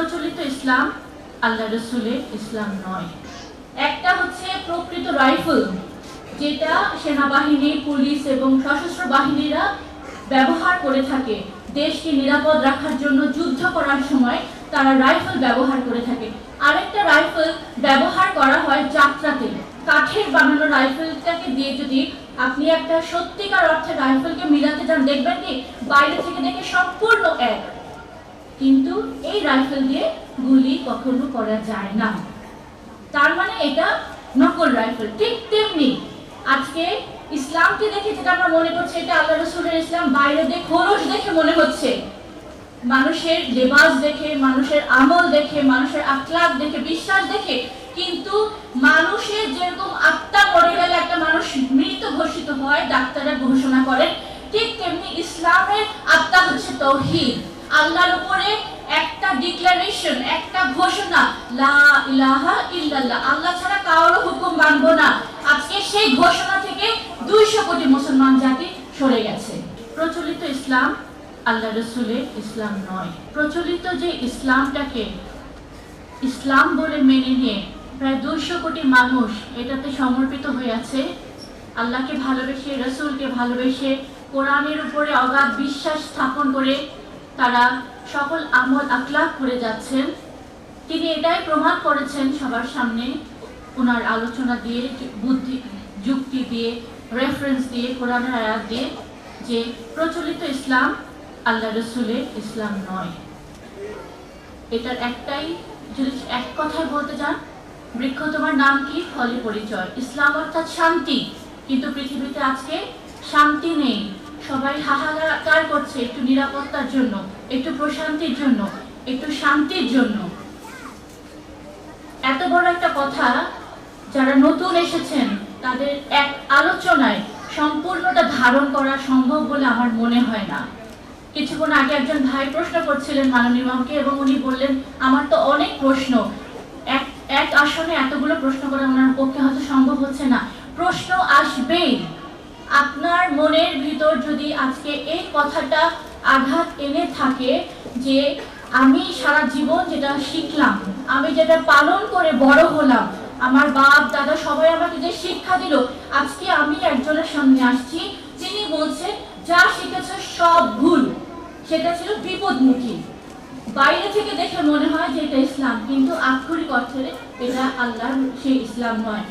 প্রচলিত ইসলাম আল্লাহ রসুলের ইসলাম নয়। একটা হচ্ছে প্রকৃত রাইফেল, যেটা সেনাবাহিনী, পুলিশ এবং সশস্ত্র বাহিনীরা ব্যবহার করে থাকে। দেশকে নিরাপদ রাখার জন্য যুদ্ধ করার সময় তারা রাইফেল ব্যবহার করে থাকে। আরেকটা রাইফেল ব্যবহার করা হয় যাত্রাতে। কাঠের বানানো রাইফেলটাকে দিয়ে যদি আপনি একটা সত্যিকার অর্থে রাইফেলকে মিলাতে যান, দেখবেন কি বাইরে থেকে দেখে সম্পূর্ণ এক। কিন্তু এই রাইফেল দিয়ে গুলি কখনো করা যায় না। তার মানে এটা নকল রাইফেল, ঠিক তেমনি। আজকে ইসলামকে দেখে যেটা আমরা মনে করছি এটা আল্লাহ রসুলের ইসলাম, বাইরে দিয়ে খোলস দেখে মনে হচ্ছে। মানুষের লেবাস দেখে, মানুষের আমল দেখে, মানুষের আখলাক দেখে, বিশ্বাস দেখে, কিন্তু মানুষের যেরকম আত্মা মরে গেলে একটা মানুষ মৃত ঘোষিত হয়, ডাক্তাররা ঘোষণা করেন, ঠিক তেমনি ইসলামের আত্মা হচ্ছে তৌহিদ। আল্লাহর উপরে একটা ডিক্লারেশন একটা ঘোষণা, লা ইলাহা ইল্লাল্লাহ। আল্লাহ ছাড়া কারোর হুকুম মানবো না। আজকে সেই ঘোষণা থেকে দুইশো কোটি মুসলমান জাতি সরে গেছে। প্রচলিত ইসলাম আল্লাহ রসুলের ইসলাম নয়। প্রচলিত যে ইসলামটাকে ইসলাম বলে মেনে নিয়ে প্রায় দুইশো কোটি মানুষ এটাতে সমর্পিত হয়ে আছে, আল্লাহকে ভালোবেসে, রসুলকে ভালোবেসে, কোরআনের উপরে অগাধ বিশ্বাস স্থাপন করে তারা সকল আমল আখলাক করে যাচ্ছেন। তিনি এটাই প্রমাণ করেছেন সবার সামনে। ওনার আলোচনা দিয়ে, বুদ্ধি, যুক্তি দিয়ে রেফারেন্স দিয়ে, কোরআনের আয়াত দিয়ে যে প্রচলিত ইসলাম আল্লাহ রসুলের ইসলাম নয়। এটার একটাই যদি এক কথায় বলতে যান বৃক্ষ তোমার নাম কি? ফলে পরিচয়। ইসলাম অর্থাৎ শান্তি। কিন্তু পৃথিবীতে আজকে শান্তি নেই। সবাই হাহাকার করছে একটু নিরাপত্তার জন্য, একটু প্রশান্তির জন্য, একটু শান্তির জন্য। এত বড় একটা কথা, যারা নতুন এসেছেন, তাদের এক আলোচনায় সম্পূর্ণটা ধারণ করা সম্ভব বলে আমার মনে হয় না। কিছুক্ষণ আগে একজন ভাই প্রশ্ন করছিলেন মাননীয় ইমামকে এবং উনি বললেন, আমার তো অনেক প্রশ্ন। এক এক আসনে এতগুলো প্রশ্ন করা ওনার পক্ষে হয়তো সম্ভব হচ্ছে না। প্রশ্ন আসবেই। আপনার মনের ভিতর যদি আজকে এই কথাটা আঘাত এনে থাকে যে আমি সারা জীবন যেটা শিখলাম, আমি যেটা পালন করে বড় হলাম, আমার বাপ, দাদা সবাই আমাকে যে শিক্ষা দিল, আজকে আমি একজনের সামনে আসছি, যিনি বলছেন যা শিখেছে সব ভুল। সেটা ছিল বিপদমুখী। বাইরে থেকে দেখে মনে হয় যে এটা ইসলাম, কিন্তু আক্ষরিক অর্থে এটা আল্লাহর সেই ইসলাম নয়।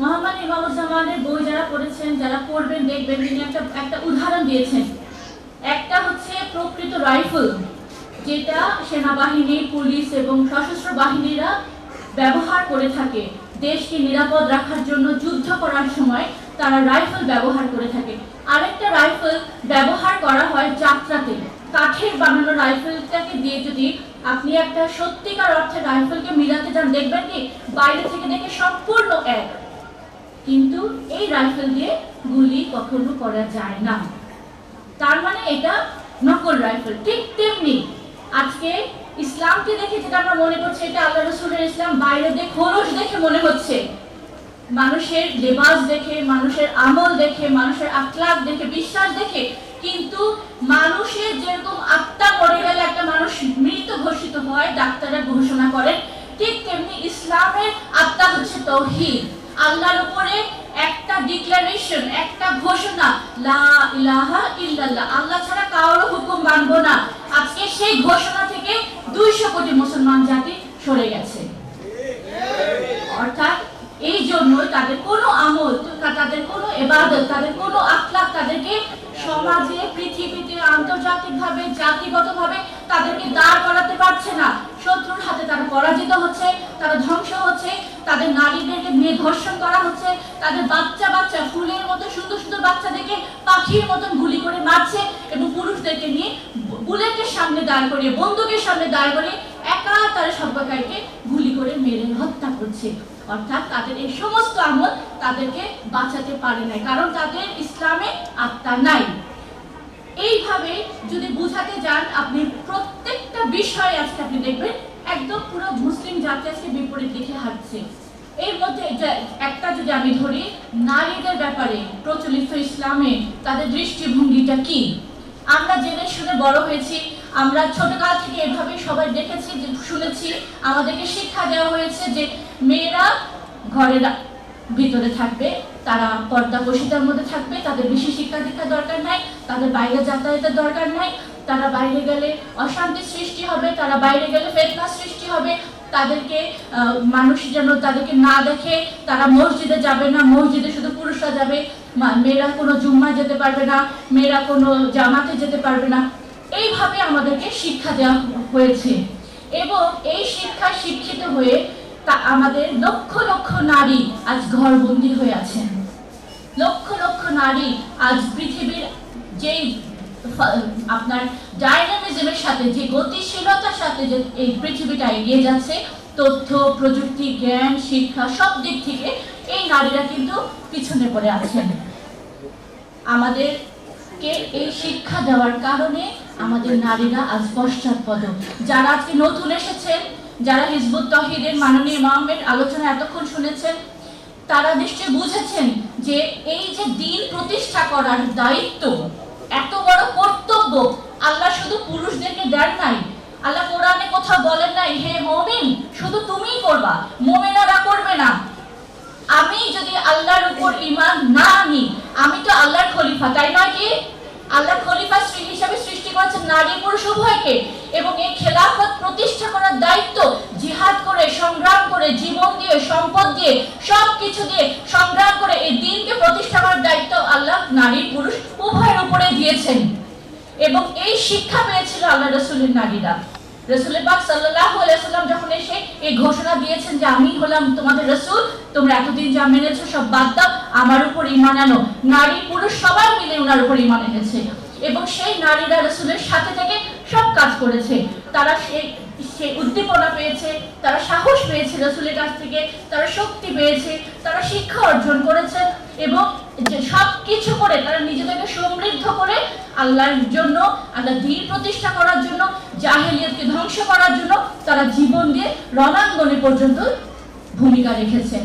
মোহাম্মদ ইমামুজ্জামানের বই যারা পড়েছেন, যারা পড়বেন, দেখবেন তিনি একটা একটা উদাহরণ দিয়েছেন। একটা হচ্ছে প্রকৃত রাইফেল, যেটা সেনাবাহিনী, পুলিশ এবং সশস্ত্র বাহিনীরা ব্যবহার করে থাকে। দেশকে নিরাপদ রাখার জন্য যুদ্ধ করার সময় তারা রাইফেল ব্যবহার করে থাকে। আরেকটা রাইফেল ব্যবহার করা হয় যাত্রাতে। কাঠের বানানো রাইফেলটাকে দিয়ে যদি আপনি একটা সত্যিকার অর্থে রাইফেলকে মিলাতে যান, দেখবেন কি? বাইরে থেকে দেখে সম্পূর্ণ এক। কিন্তু এই রাইফেল দিয়ে গুলি কখনো করা যায় না। তার মানে এটা নকল রাইফেল, ঠিক তেমনি। আজকে ইসলামকে দেখে যেটা আমরা মনে করছি এটা আল্লাহ রসুলের ইসলাম, বাইরে দিয়ে খোলস দেখে মনে হচ্ছে। মানুষের লেবাস দেখে, মানুষের আমল দেখে, মানুষের আখলাক দেখে, বিশ্বাস দেখে, কিন্তু মানুষের যেরকম আত্মা মরে গেলে একটা মানুষ মৃত ঘোষিত হয়, ডাক্তাররা ঘোষণা করেন, ঠিক তেমনি ইসলামের আত্মা হচ্ছে তৌহিদ। আল্লাহর উপরে একটা ডিক্লারেশন একটা ঘোষণা, লা ইলাহা ইল্লাল্লাহ। আল্লাহ ছাড়া কারোর হুকুম মানবো না। আজকে সেই ঘোষণা থেকে দুইশো কোটি মুসলমান জাতি সরে গেছে। অর্থাৎ এই জন্য তাদের কোনো আমল, তাদের কোনো এবাদত তাদের কোনো আখলাক তাদেরকে সমাজে, পৃথিবীতে, আন্তর্জাতিকভাবে, জাতিগতভাবে তাদেরকে দাঁড় করাতে পারছে না। শত্রুর হাতে তারা পরাজিত হচ্ছে, তারা ধ্বংস হচ্ছে। নারীদেরকে নিয়ে ধর্ষণ করা হচ্ছে। তাদের বাচ্চা বাচ্চা ফুলের মতো, সুন্দর সুন্দর বাচ্চাদেরকে পাখির মতন গুলি করে মারছে এবং পুরুষদেরকে নিয়ে বুলেটের সামনে দাঁড় করিয়ে, বন্দুকের সামনে দাঁড় করিয়ে একা তারা সব্যকারীকে গুলি করে মেরে হত্যা করছে। অর্থাৎ তাদের এই সমস্ত আমল তাদেরকে বাঁচাতে পারে নাই, কারণ তাদের ইসলামে আত্মা নাই। এইভাবে যদি বুঝাতে যান, আপনি প্রত্যেকটা বিষয়ে আজকে আপনি দেখবেন, একদম পুরো মুসলিম জাতি আজকে বিপরীত দিকে হাঁটছে। এর মধ্যে একটা যদি আমি ধরি, নারীদের ব্যাপারে প্রচলিত ইসলামে তাদের দৃষ্টিভঙ্গিটা কি? আমরা জেনে শুনে বড় হয়েছি, আমরা ছোটকাল থেকে এভাবে সবাই দেখেছি, যে শুনেছি, আমাদেরকে শিক্ষা দেওয়া হয়েছে যে মেয়েরা ঘরের ভিতরে থাকবে, তারা পর্দা বসিতার মধ্যে থাকবে, তাদের বেশি শিক্ষা দীক্ষা দরকার নাই, তাদের বাইরে যাতায়াতের দরকার নাই, তারা বাইরে গেলে অশান্তি সৃষ্টি হবে, তারা বাইরে গেলে ফেতনা সৃষ্টি হবে তাদেরকে মানুষ যেন তাদেরকে না দেখে তারা মসজিদে যাবে না, মসজিদে শুধু পুরুষরা যাবে। মেয়েরা কোনো জুম্মায় যেতে পারবে না, মেয়েরা কোনো জামাতে যেতে পারবে না। এইভাবে আমাদেরকে শিক্ষা দেওয়া হয়েছে। এবং এই শিক্ষা শিক্ষিত হয়ে তা আমাদের লক্ষ লক্ষ নারী আজ ঘরবন্দি হয়ে আছেন। লক্ষ লক্ষ নারী আজ পৃথিবীর যেই আপনার ডাইনামিজমের সাথে যে গতিশীলতার সাথে যে এই পৃথিবীটা এগিয়ে যাচ্ছে, তথ্য, প্রযুক্তি, জ্ঞান, শিক্ষা, সব দিক থেকে এই নারীরা কিন্তু পিছনে পড়ে আছেন আমাদেরকে এই শিক্ষা দেওয়ার কারণে আমাদের নারীরা আজ পশ্চাৎপদ। যারা আজকে নতুন এসেছেন, যারা হিজবুত তহিদের মাননীয় ইমামের আলোচনা এতক্ষণ শুনেছেন, তারা নিশ্চয় বুঝেছেন যে এই যে দিন প্রতিষ্ঠা করার দায়িত্ব এত বড় কর্তব্য। আল্লাহ শুধু পুরুষদেরকে দেন নাই। আল্লাহ কোরআনে কোথাও বলেন নাই, হে মমিন, শুধু তুমিই করবা, মোমেনারা করবে না। আমি যদি আল্লাহর উপর ইমান না আনি, আমি তো আল্লাহর খলিফা, তাই নয় কি? আল্লাহ খলিফা শ্রী হিসাবে সৃষ্টি করেছেন নারী পুরুষ উভয়কে এবং এই খেলাফত প্রতিষ্ঠা করার দায়িত্ব জিহাদ করে, সংগ্রাম করে, জীবন দিয়ে, সম্পদ দিয়ে সব কিছু দিয়ে সংগ্রাম করে এই দিনকে প্রতিষ্ঠা করার দায়িত্ব আল্লাহ নারী পুরুষ উভয়ের উপরে দিয়েছেন। এবং এই শিক্ষা পেয়েছিল আল্লাহ রসুলের নারীরা। রসুলের পাক সাল্লাল্লাহু আলাইহি সাল্লাম যখন এসে এই ঘোষণা দিয়েছেন যে আমি হলাম তোমাদের রসুল, তোমরা এতদিন যা মেনেছো সব বাদ দাও, আমার উপর ঈমান আনো। নারী, পুরুষ সবাই মিলে ওনার উপর ঈমান এনেছে এবং সেই নারীরা রসুলের সাথে থেকে সব কাজ করেছে। তারা সেই সেই উদ্দীপনা পেয়েছে, তারা সাহস পেয়েছে রসুলের কাছ থেকে, তারা শক্তি পেয়েছে, তারা শিক্ষা অর্জন করেছে এবং যে সব কিছু করে তারা নিজেদেরকে সমৃদ্ধ করে আল্লাহর জন্য আল্লাহ দিন প্রতিষ্ঠা করার জন্য, জাহেলিয়তকে ধ্বংস করার জন্য তারা জীবন দিয়ে রণাঙ্গনে পর্যন্ত ভূমিকা রেখেছেন।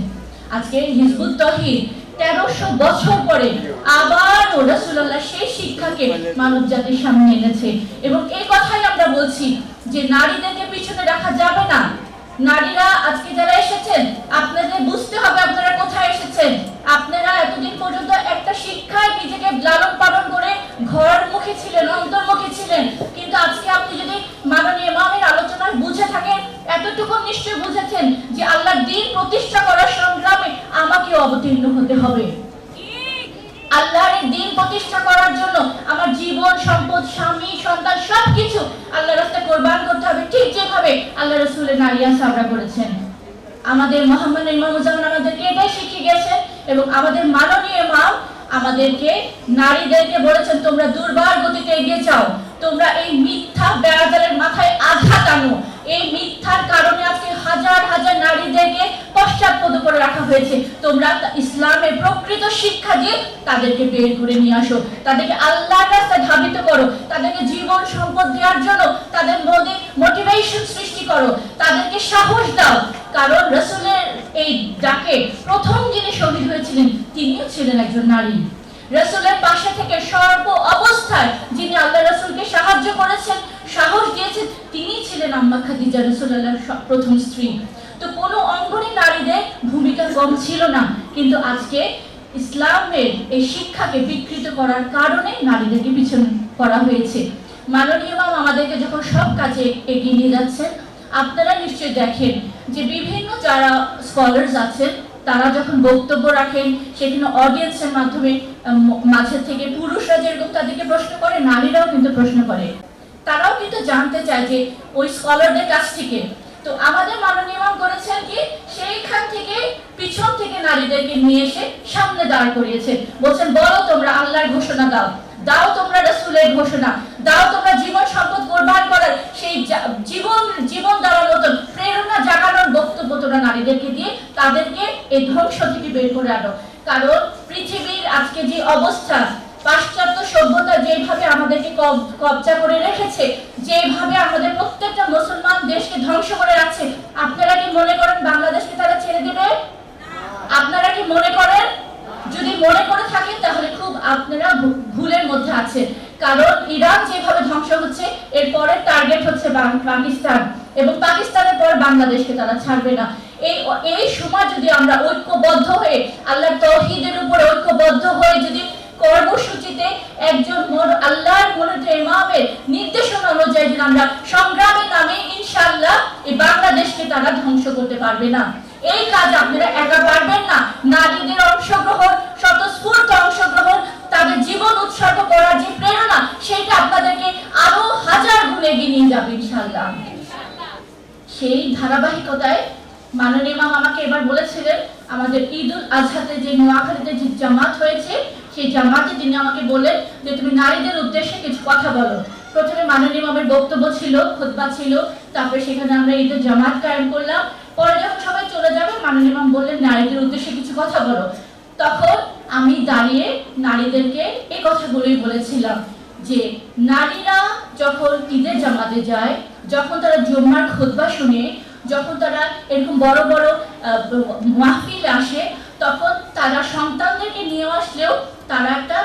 আজকে হিজবুত তহিদ তেরোশো বছর পরে আবার রসুল্লাহ সেই শিক্ষাকে মানব জাতির সামনে এনেছে। এবং এই কথাই আমরা বলছি যে নারীদেরকে পিছনে রাখা যাবে না। নারীরা আজকে যারা এসেছেন, আপনাদের বুঝতে হবে আপনারা কোথায় এসেছেন। এতদিন পর্যন্ত একটা শিক্ষায় নিজেকে লালন পালন করে ঘরমুখী ছিলেন, অন্তর্মুখী ছিলেন। কিন্তু আজকে আপনি যদি মাননীয় ইমামের আলোচনায় বুঝে থাকেন, এতটুকু নিশ্চয় বুঝেছেন যে আল্লাহর দিন প্রতিষ্ঠা করার সংগ্রামে আমাকে অবতীর্ণ হতে হবে। আল্লাহর দিন প্রতিষ্ঠা করার জন্য আমার জীবন, সম্পদ, স্বামী, সন্তান সবকিছু আল্লাহ রাস্তায় কোরবান করতে হবে। ঠিক যেভাবে আল্লাহ রসুলের নারিয়া সাবরা করেছেন। আমাদের মোহাম্মদ এবং আমাদের মাননীয় ইমাম আমাদেরকে, নারীদেরকে বলেছেন, তোমরা দুর্বার গতিতে এগিয়ে যাও। তোমরা এই মিথ্যা বেড়াজালের মাথায় আঘাত আনো। এই মিথ্যার কারণে আজকে হাজার হাজার নারীদেরকে পশ্চাৎপদ করে রাখা হয়েছে। তোমরা ইসলামের প্রকৃত শিক্ষা দিয়ে তাদেরকে বের করে নিয়ে আসো। তাদেরকে আল্লাহর রাস্তায় ধাবিত করো। তাদেরকে জীবন সম্পদ দেওয়ার জন্য তাদের মধ্যে মোটিভেশন সৃষ্টি করো। তাদেরকে সাহস দাও। কারণ রসুলের এই ডাকে প্রথম যিনি শহীদ হয়েছিলেন, তিনিও ছিলেন একজন নারী। রসুলের পাশে থেকে সর্ব অবস্থায় যিনি আল্লাহ রসুলকে সাহায্য করেছেন, সাহস দিয়েছেন, তিনি ছিলেন আম্মা খাদিজা রসুল্লাহর প্রথম স্ত্রী। তো কোনো অঙ্গনে নারীদের ভূমিকা কম ছিল না, কিন্তু আজকে ইসলামের এই শিক্ষাকে বিকৃত করার কারণে নারীদেরকে পিছনে করা হয়েছে। মাননীয় ইমাম আমাদেরকে যখন সব কাজে এগিয়ে নিয়ে যাচ্ছেন, আপনারা নিশ্চয়ই দেখেন যে বিভিন্ন যারা স্কলার্স আছেন তারা যখন বক্তব্য রাখেন, সেখানে অডিয়েন্সের মাধ্যমে মাঝে থেকে পুরুষরা যেরকম তাদেরকে প্রশ্ন করে, নারীরাও কিন্তু প্রশ্ন করে। তারাও কিন্তু জানতে চায় যে ওই স্কলারদের কাছ থেকে। তো আমাদের মাননীয় করেছেন কি, সেইখান থেকে পিছন থেকে নারীদেরকে নিয়ে এসে সামনে দাঁড় করিয়েছে বলছেন, বলো তোমরা, আল্লাহর ঘোষণা দাও। দাও তোমরা রসুলের ঘোষণা, দাও তোমরা জীবন সম্পদ কোরবান করার সেই জীবন জীবন দেওয়ার মতন প্রেরণা জাগানোর বক্তব্য তোমরা নারীদেরকে দিয়ে তাদেরকে এই ধ্বংস থেকে বের করে আনো। কারণ পৃথিবীর আজকে যে অবস্থা, পাশ্চাত্য সভ্যতা যেভাবে আমাদেরকে কব- কবজা করে রেখেছে, যেভাবে আমাদের প্রত্যেকটা মুসলমান দেশকে ধ্বংস করে রাখছে, আপনারা কি মনে করেন বাংলাদেশকে তারা ছেড়ে দেবে? আপনারা কি মনে করেন? যদি মনে করে থাকেন, তাহলে খুব আপনারা ভুলের মধ্যে আছেন। কারণ ইরান যেভাবে ধ্বংস হচ্ছে, এর পরের টার্গেট হচ্ছে পাকিস্তান। এবং পাকিস্তানের পর বাংলাদেশকে তারা ছাড়বে না। এই এই সময় যদি আমরা ঐক্যবদ্ধ হয়ে, আল্লাহর তৌহিদের উপরে ঐক্যবদ্ধ হয়ে যদি কর্মসূচিতে একজন মন- আল্লাহর মনোনীত ইমামের নির্দেশনা অনুযায়ী যদি আমরা সংগ্রামের নামে ইনশাআল্লাহ এই বাংলাদেশকে তারা ধ্বংস করতে পারবে না। এই কাজ আপনারা একা পারবেন না। নারীদের অংশগ্রহণ, স্বতঃস্ফূর্ত অংশগ্রহণ, তাদের জীবন উৎসর্গ করার যে প্রেরণা, সেটা আপনাদেরকে আরও হাজার গুণে এগিয়ে নিয়ে যাবে, ইনশাআল্লাহ। সেই ধারাবাহিকতায় মাননীয় ইমাম আমাকে এবার বলেছিলেন, আমাদের ঈদ উল আজহাতে যে নোয়াখালীতে যে জামাত হয়েছে, সেই জামাতে তিনি আমাকে বললেন যে, তুমি নারীদের উদ্দেশ্যে কিছু কথা বলো। প্রথমে মাননীয় ইমামের বক্তব্য ছিল, খুতবা ছিল, তারপরে সেখানে আমরা ঈদের জামাত কায়েম করলাম। যাবে ইমাম বললেন, নারীদের উদ্দেশ্যে কিছু কথা বলো। তখন আমি দাঁড়িয়ে নারীদেরকে এই কথাগুলোই বলেছিলাম যে, নারীরা যখন ঈদের জামাতে যায়, যখন তারা জুম্মার খুতবা শুনে, যখন তারা এরকম বড় বড় মাহফিল আসে, তখন তারা সন্তানদেরকে নিয়ে আসলেও তারা একটা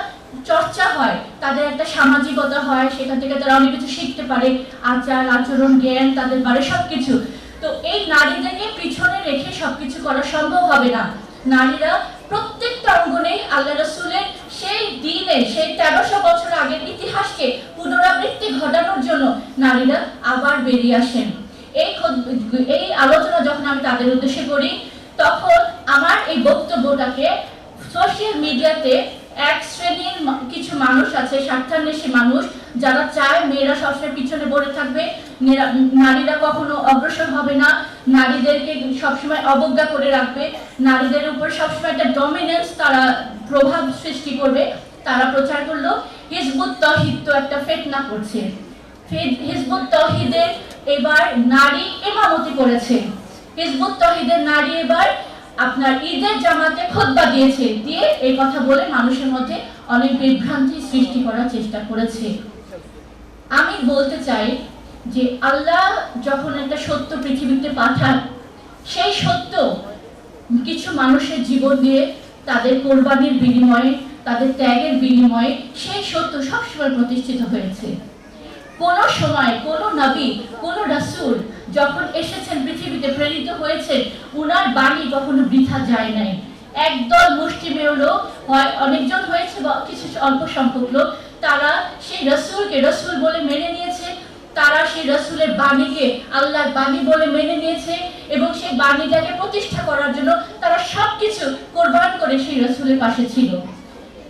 চর্চা হয়, তাদের একটা সামাজিকতা হয়, সেখান থেকে তারা অনেক কিছু শিখতে পারে, আচার, আচরণ, জ্ঞান, তাদের বাড়ি সবকিছু। তো এই নারীদেরকে পিছনে রেখে সবকিছু করা সম্ভব হবে না। নারীরা প্রত্যেকটা অঙ্গনে আল্লাহ রসুলের সেই দিনে, সেই তেরোশো বছর আগের ইতিহাসকে পুনরাবৃত্তি ঘটানোর জন্য নারীরা আবার বেরিয়ে আসেন। এই এই আলোচনা যখন আমি তাদের উদ্দেশ্যে করি, তখন আমার এই বক্তব্যটাকে সোশ্যাল মিডিয়াতে এক শ্রেণির কিছু মানুষ আছে, স্বার্থান্বেষী মানুষ যারা চায় মেয়েরা সবসময় পিছনে পড়ে থাকবে। নারীরা কখনো অগ্রসর হবে না। নারীদেরকে সবসময় অবজ্ঞা করে রাখবে। নারীদের উপর সবসময় একটা ডমিনেন্স তারা প্রভাব সৃষ্টি করবে। তারা প্রচার করল, হিজবুত তহিদ তো একটা ফেতনা করছে। হিজবুত তহিদের এবার নারী ইমামতি করেছে। হিজবুত তহিদের নারী এবার আপনার ঈদের জামাতে খোদবা দিয়েছে। দিয়ে এই কথা বলে মানুষের মধ্যে অনেক বিভ্রান্তি সৃষ্টি করার চেষ্টা করেছে। আমি বলতে চাই যে আল্লাহ যখন একটা সত্য পৃথিবীতে পাঠান, সেই সত্য কিছু মানুষের জীবন দিয়ে তাদের কোরবানির বিনিময়ে, তাদের ত্যাগের বিনিময়ে সেই সত্য সবসময় প্রতিষ্ঠিত হয়েছে। কোন সময় কোন নবী, কোন রাসূল যখন এসেছেন, পৃথিবীতে প্রেরিত হয়েছেন, উনার বাণী কখনো বৃথা যায় নাই। একদল মুষ্টিমেয় লোক হয়, অনেকজন হয়েছে বা কিছু অল্প সংখ্যক লোক তারা সেই রসুলকে রসুল বলে মেনে নিয়েছে, তারা সেই রসুলের বাণীকে আল্লাহর বাণী বলে মেনে নিয়েছে এবং সেই বাণীটাকে প্রতিষ্ঠা করার জন্য তারা সবকিছু কোরবান করে সেই রসুলের পাশে ছিল।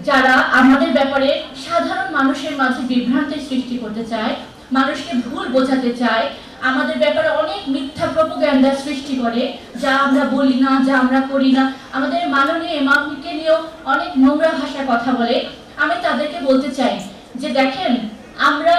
যারা আমাদের ব্যাপারে সাধারণ মানুষের মাঝে বিভ্রান্তির সৃষ্টি করতে চায়, মানুষকে ভুল বোঝাতে চায়, আমাদের ব্যাপারে অনেক মিথ্যা প্রপোগ্যান্ডা সৃষ্টি করে, যা আমরা বলি না, যা আমরা করি না, আমাদের মাননীয় ইমামকে নিয়েও অনেক নোংরা ভাষায় কথা বলে আমি তাদেরকে বলতে চাই যে দেখেন, আমরা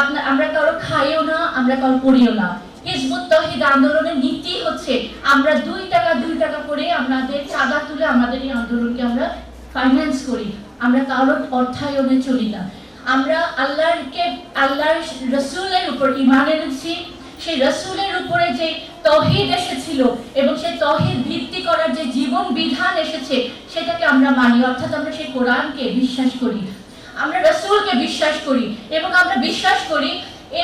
আপনা আমরা কারও খাইও না, আমরা কারও পড়িও না। হিজবুত তহিদ আন্দোলনের নীতি হচ্ছে, আমরা দুই টাকা দুই টাকা করে আমাদের চাঁদা তুলে আমাদের এই আন্দোলনকে আমরা ফাইন্যান্স করি। আমরা কারোর অর্থায়নে চলি না। আমরা আল্লাহকে আল্লাহর রসুলের উপর ইমান এনেছি সেই রসুলের উপরে যে তহিদ এসেছিল এবং সেই তহিদ ভিত্তি করার যে জীবন বিধান এসেছে, সেটাকে আমরা মানি। অর্থাৎ আমরা সেই কোরআনকে বিশ্বাস করি। আমরা রসুলকে বিশ্বাস করি এবং আমরা বিশ্বাস করি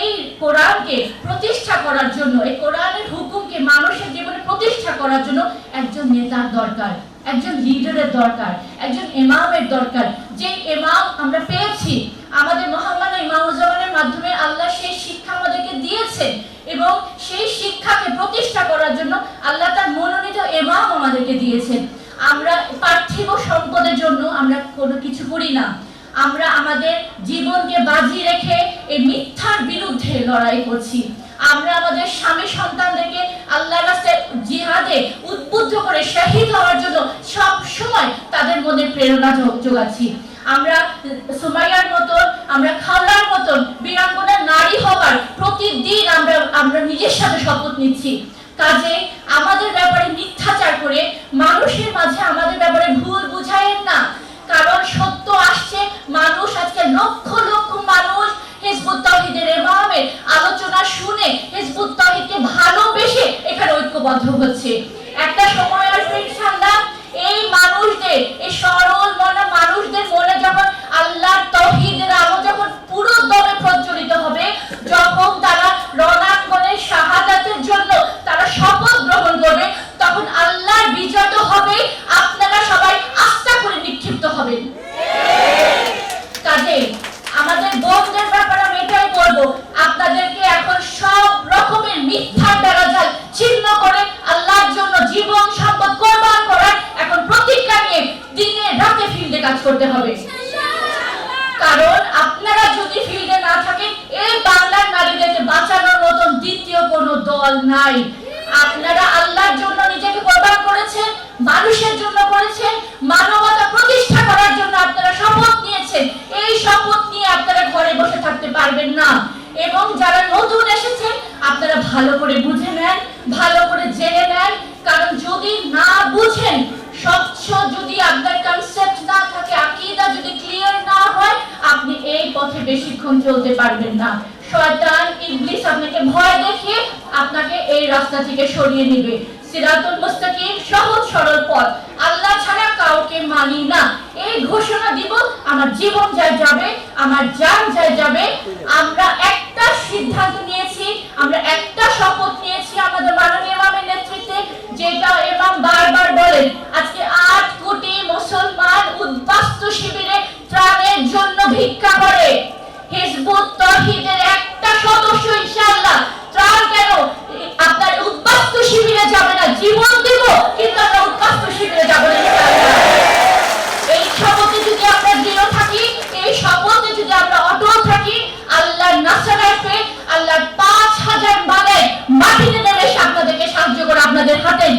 এই কোরআনকে প্রতিষ্ঠা করার জন্য, এই কোরআনের হুকুমকে মানুষের জীবনে প্রতিষ্ঠা করার জন্য একজন নেতার দরকার, একজন লিডারের দরকার, একজন ইমামের দরকার। যে ইমাম আমরা পেয়েছি, আমাদের মহামান্য ইমামুজ্জামানের মাধ্যমে আল্লাহ সেই শিক্ষা আমাদেরকে সেই শিক্ষাকে প্রতিষ্ঠা করার জন্য আল্লাহ তার মনোনীত ইমাম আমাদেরকে দিয়েছেন। আমরা পার্থিব সম্পদের জন্য আমরা কোনো কিছু করি না। আমরা আমাদের জীবনকে বাজি রেখে এই মিথ্যার বিরুদ্ধে লড়াই করছি। আমরা আমাদের স্বামী সন্তানদেরকে আল্লাহ রাস্তায় জিহাদে উদ্বুদ্ধ করে শহীদ হওয়ার জন্য সব সময় তাদের মধ্যে প্রেরণা যোগাচ্ছি। আমরা সুমাইয়ার মতন আমরা খাওয়ার মতন বীরাঙ্গনা নারী হবার প্রতিদিন আমরা আমরা নিজের সাথে শপথ নিচ্ছি। কাজে আমাদের ব্যাপারে মিথ্যাচার করে মানুষের মাঝে আমাদের ব্যাপারে ভুল বুঝায়েন না। কারণ সত্য আসছে, মানুষ আজকে লক্ষ লক্ষ মানুষ হিজবুত তহিদের ইমামের আলোচনা শুনে হিজবুত তহিদকে ভালোবেসে এখানে ঐক্যবদ্ধ হচ্ছে। একটা সময় আসবে ইনশাআল্লাহ এই মানুষদের, এই সরল মনা মানুষদের মনে যখন আল্লাহর তহিদের আলো যখন পুরো দমে প্রজ্বলিত হবে, যখন তারা রণাঙ্গনের শাহাদাতের জন্য তারা শপথ গ্রহণ করবে, তখন আল্লাহর বিজয় ভালো করে বুঝে নেন, ভালো করে জেনে নেন। কারণ যদি না বুঝেন, স্বচ্ছ যদি আপনার কনসেপ্ট না থাকে, আকীদা যদি ক্লিয়ার না হয়, আপনি এই পথে বেশিক্ষণ চলতে পারবেন না। শয়তান, ইবলিস আপনাকে ভয় দেখিয়ে আপনাকে এই রাস্তা থেকে সরিয়ে নেবে। সিরাতুল মুস্তাকিম, সহজ সরল পথ। আল্লাহ ছাড়া কাউকে মানি না। এই ঘোষণা দিব, আমার জীবন যায় যাবে, আমার জান যায় যাবে আমরা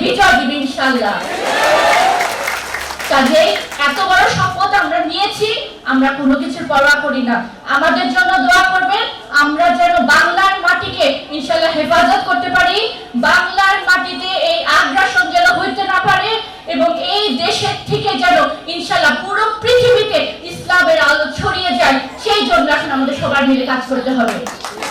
বিজয় দিব, ইনশাল্লাহ। কাজে এত বড় শপথ আমরা নিয়েছি, আমরা কোনো কিছুর পরোয়া করি না। আমাদের জন্য দোয়া করবেন, আমরা যেন বাংলার মাটিকে ইনশাল্লাহ হেফাজত করতে পারি, বাংলার মাটিতে এই আগ্রাসন যেন হইতে না পারে এবং এই দেশের থেকে যেন ইনশাল্লাহ পুরো পৃথিবীতে ইসলামের আলো ছড়িয়ে যায়, সেই জন্য এখন আমাদের সবার মিলে কাজ করতে হবে।